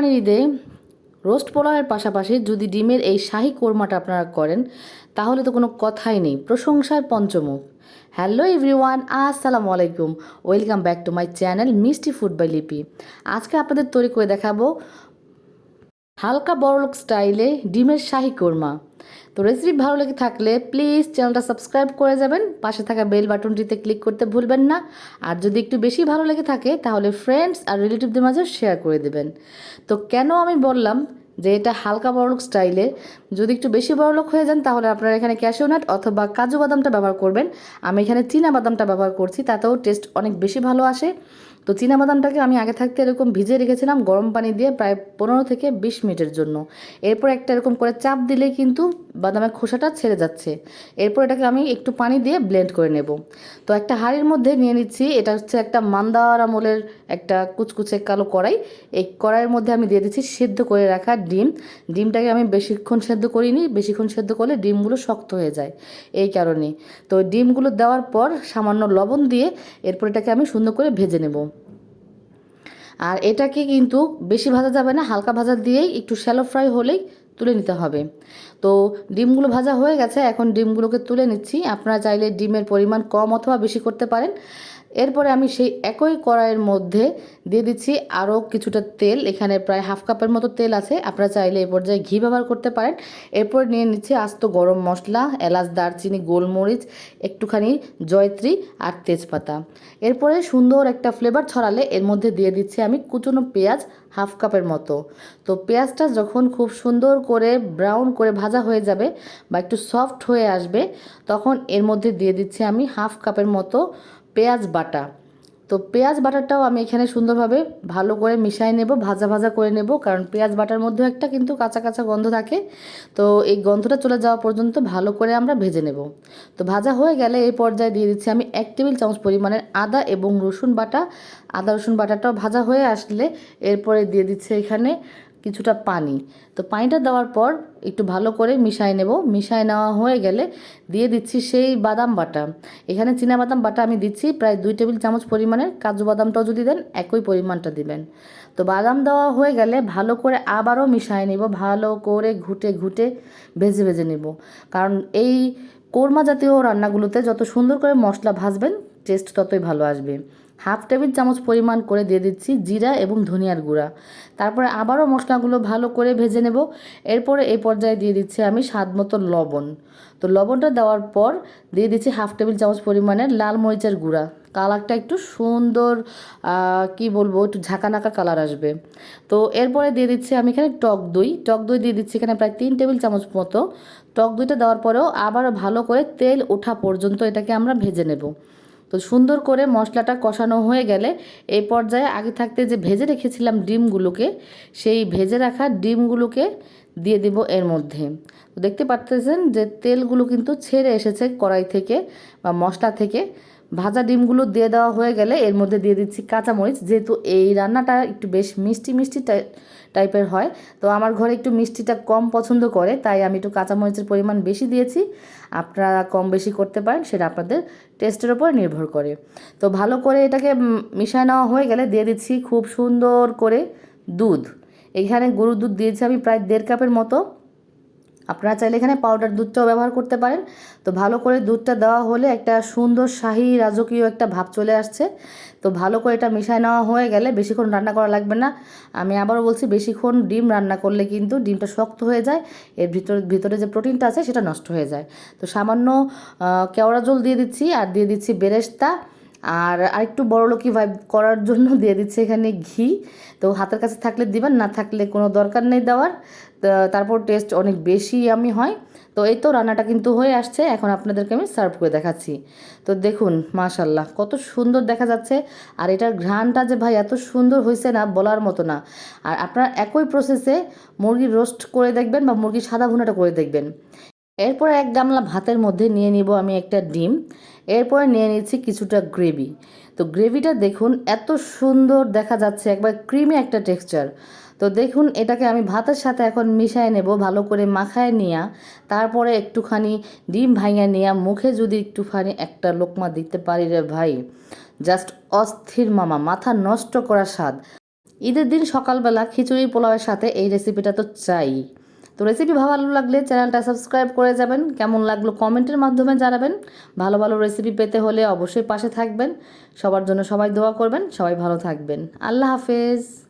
কোরবানির ঈদে রোস্ট পোলাওয়ের পাশাপাশি যদি ডিমের এই শাহী কোরমাটা আপনারা করেন, তাহলে তো কোনো কথাই নেই। প্রশংসার পঞ্চমুখ। হ্যালো এভরিওয়ান, আসসালামু আলাইকুম। Welcome back to my channel Mishti food by Lipi. আজকে আপনাদের তৈরি করে দেখাবো হালকা বড়লোক স্টাইলে ডিমের শাহী কোরমা। তো রেসিপি ভালো লেগে থাকলে প্লিজ চ্যানেলটা সাবস্ক্রাইব করে যাবেন। পাশে থাকা বেল বাটনটিতে ক্লিক করতে ভুলবেন না। আর যদি একটু বেশি ভালো লেগে থাকে, তাহলে ফ্রেন্ডস আর রিলেটিভদের মাঝেও শেয়ার করে দেবেন। তো কেন আমি বললাম যে এটা হালকা বড়লোক স্টাইলে? যদি একটু বেশি বড়লোক হয়ে যান, তাহলে আপনারা এখানে ক্যাশিউ নাট অথবা কাজু বাদামটা ব্যবহার করবেন। আমি এখানে চীনা বাদামটা ব্যবহার করছি, তাতেও টেস্ট অনেক বেশি ভালো আসে। তো বাদামটাকে আমি আগে থাকতে এরকম ভিজিয়ে রেখেছিলাম গরম পানি দিয়ে প্রায় পনেরো থেকে বিশ মিনিটের জন্য। এরপর একটা এরকম করে চাপ দিলে কিন্তু বাদামের খোসাটা ছেড়ে যাচ্ছে। এরপর এটাকে আমি একটু পানি দিয়ে ব্লেন্ড করে নেব। তো একটা হাঁড়ির মধ্যে নিয়ে নিচ্ছি। এটা হচ্ছে একটা মান্দার আমলের একটা কুচকুচে কালো কড়াই। এই কড়াইয়ের মধ্যে আমি দিয়ে দিচ্ছি সেদ্ধ করে রাখা ডিম। ডিমটাকে আমি বেশিক্ষণ সেদ্ধ করিনি, বেশিক্ষণ সেদ্ধ করলে ডিমগুলো শক্ত হয়ে যায়। এই কারণে। তো ডিমগুলো দেওয়ার পর সামান্য লবণ দিয়ে এরপর এটাকে আমি সুন্দর করে ভেজে নেব। আর এটাকে কিন্তু বেশি ভাজা যাবে না হালকা ভাজা দিয়েই একটু শ্যালো ফ্রাই হলেই তুলে নিতে হবে। তো ডিমগুলো ভাজা হয়ে গেছে, এখন ডিমগুলোকে তুলে নিচ্ছি। আপনারা চাইলে ডিমের পরিমাণ কম অথবা বেশি করতে পারেন। এরপরে আমি সেই একই কড়াইয়ের মধ্যে দিয়ে দিচ্ছি আরও কিছুটা তেল। এখানে প্রায় হাফ কাপের মতো তেল আছে, আপনারা চাইলে এই পর্যায়ে ঘি ব্যবহার করতে পারেন। এরপর নিয়ে নিচ্ছি আস্ত গরম মশলা, এলাচ, দারচিনি, গোলমরিচ, একটুখানি জয়ত্রী আর তেজপাতা। এরপরে সুন্দর একটা ফ্লেভার ছড়ালে এর মধ্যে দিয়ে দিচ্ছি আমি কুচনো পেঁয়াজ হাফ কাপের মতো। তো পেঁয়াজটা যখন খুব সুন্দর করে ব্রাউন করে ভাজা হয়ে যাবে বা একটু সফট হয়ে আসবে, তখন এর মধ্যে দিয়ে দিচ্ছি আমি হাফ কাপের মতো পেঁয়াজ বাটা। তো পেঁয়াজ বাটারটাও আমি এখানে সুন্দরভাবে ভালো করে মিশাই নেব, ভাজা ভাজা করে নেব। কারণ পেঁয়াজ বাটার মধ্যেও একটা কিন্তু কাঁচা কাঁচা গন্ধ থাকে। তো এই গন্ধটা চলে যাওয়া পর্যন্ত ভালো করে আমরা ভেজে নেব। তো ভাজা হয়ে গেলে এই পর্যায়ে দিয়ে দিচ্ছি আমি এক টেবিল চামচ পরিমাণের আদা এবং রসুন বাটা। আদা রসুন বাটাটাও ভাজা হয়ে আসলে এরপরে দিয়ে দিচ্ছে এখানে কিছুটা পানি। তো পানিটা দেওয়ার পর একটু ভালো করে মিশাই নেব। মিশাই নেওয়া হয়ে গেলে দিয়ে দিচ্ছি সেই বাদাম বাটা। এখানে বাদাম বাটা আমি দিচ্ছি। প্রায় দুই টেবিল চামচ পরিমাণের কাজু বাদামটাও যদি দেন, একই পরিমাণটা দিবেন। তো বাদাম দেওয়া হয়ে গেলে ভালো করে আবারও মিশাই নেব। ভালো করে ঘুটে ঘুটে ভেজে ভেজে নেব। কারণ এই কোরমা জাতীয় রান্নাগুলোতে যত সুন্দর করে মশলা ভাজবেন টেস্ট ততই ভালো আসবে। হাফ টেবিল চামচ পরিমাণ করে দিয়ে দিচ্ছি জিরা এবং ধনিয়ার গুঁড়া। তারপরে আবারও মশলাগুলো ভালো করে ভেজে নেব। এরপরে এই পর্যায়ে দিয়ে দিচ্ছি আমি স্বাদ মতো লবণ। তো লবণটা দেওয়ার পর দিয়ে দিচ্ছি হাফ টেবিল চামচ পরিমাণের লাল মরিচের গুঁড়া। কালারটা একটু সুন্দর কি বলব, একটু ঝাঁকানাকা কালার আসবে। তো এরপরে দিয়ে দিচ্ছি আমি এখানে টক দই। টক দই দিয়ে দিচ্ছি এখানে প্রায় তিন টেবিল চামচ মতো। টক দইটা দেওয়ার পরেও আবারও ভালো করে তেল ওঠা পর্যন্ত এটাকে আমরা ভেজে নেব। তো সুন্দর করে মশলাটা কষানো হয়ে গেলে এই পর্যায়ে আগে থাকতে যে ভেজে রেখেছিলাম ডিমগুলোকে, সেই ভেজে রাখা ডিমগুলোকে দিয়ে দিব এর মধ্যে। তো দেখতে পারতেছেন যে তেলগুলো কিন্তু ছেড়ে এসেছে কড়াই থেকে বা মশলা থেকে। ভাজা ডিমগুলো দিয়ে দেওয়া হয়ে গেলে এর মধ্যে দিয়ে দিচ্ছি কাঁচামরিচ। যেহেতু এই রান্নাটা একটু বেশ মিষ্টি মিষ্টি টাইপের হয়, তো আমার ঘরে একটু মিষ্টিটা কম পছন্দ করে, তাই আমি একটু কাঁচামরিচের পরিমাণ বেশি দিয়েছি। আপনারা কম বেশি করতে পারেন, সেটা আপনাদের টেস্টের ওপর নির্ভর করে। তো ভালো করে এটাকে মিশায় নেওয়া হয়ে গেলে দিয়ে দিচ্ছি খুব সুন্দর করে দুধ। এখানে গরুর দুধ দিয়েছি আমি প্রায় দেড় কাপের মতো। আপনারা চাইলে এখানে পাউডার দুধটাও ব্যবহার করতে পারেন। তো ভালো করে দুধটা দেওয়া হলে একটা সুন্দর শাহি রাজকীয় একটা ভাব চলে আসছে। তো ভালো করে এটা মিশায় নেওয়া হয়ে গেলে বেশিক্ষণ রান্না করা লাগবে না। আমি আবারও বলছি, বেশিক্ষণ ডিম রান্না করলে কিন্তু ডিমটা শক্ত হয়ে যায়, এর ভিতরে ভিতরে যে প্রোটিনটা আছে সেটা নষ্ট হয়ে যায়। তো সামান্য কেওড়া জল দিয়ে দিচ্ছি আর দিয়ে দিচ্ছি বেরেস্তা। আর আরেকটু বড়লোকি ভাইব করার জন্য দিয়ে দিচ্ছে এখানে ঘি। তো হাতের কাছে থাকলে দিবেন, না থাকলে কোনো দরকার নেই দেওয়ার। তারপর টেস্ট অনেক বেশি আমি হয়। তো এই তো রান্নাটা কিন্তু হয়ে আসছে, এখন আপনাদেরকে আমি সার্ভ করে দেখাচ্ছি। তো দেখুন মাশাল্লাহ কত সুন্দর দেখা যাচ্ছে। আর এটার ঘ্রাণটা যে ভাই এত সুন্দর হয়েছে না, বলার মতো না। আর আপনারা একই প্রসেসে মুরগির রোস্ট করে দেখবেন বা মুরগির সাদা ভুনাটা করে দেখবেন। এরপর এক গামলা ভাতের মধ্যে নিয়ে নিব আমি একটা ডিম। এরপরে নিয়ে নিচ্ছি কিছুটা গ্রেভি তো গ্রেভিটা দেখুন, এত সুন্দর দেখা যাচ্ছে, একবার ক্রিমি একটা টেক্সচার তো দেখুন, এটাকে আমি ভাতের সাথে এখন মিশায় নেব, ভালো করে মাখায় নিয়া। তারপরে একটুখানি ডিম ভাঙিয়ে নিয়া, মুখে যদি একটুখানি একটা লোকমা দিতে পারি রে ভাই। জাস্ট অস্থির মামা, মাথা নষ্ট করা স্বাদ। ঈদের দিন সকালবেলা খিচুড়ি পোলাওয়ের সাথে এই রেসিপিটা তো চাই। তো রেসিপি ভালো লাগলে চ্যানেলটা সাবস্ক্রাইব করে যাবেন, কেমন লাগল কমেন্টের মাধ্যমে জানাবেন। ভালো ভালো রেসিপি পেতে হলে অবশ্যই পাশে থাকবেন। সবার জন্য সবাই দোয়া করবেন, সবাই ভালো থাকবেন। আল্লাহ হাফেজ।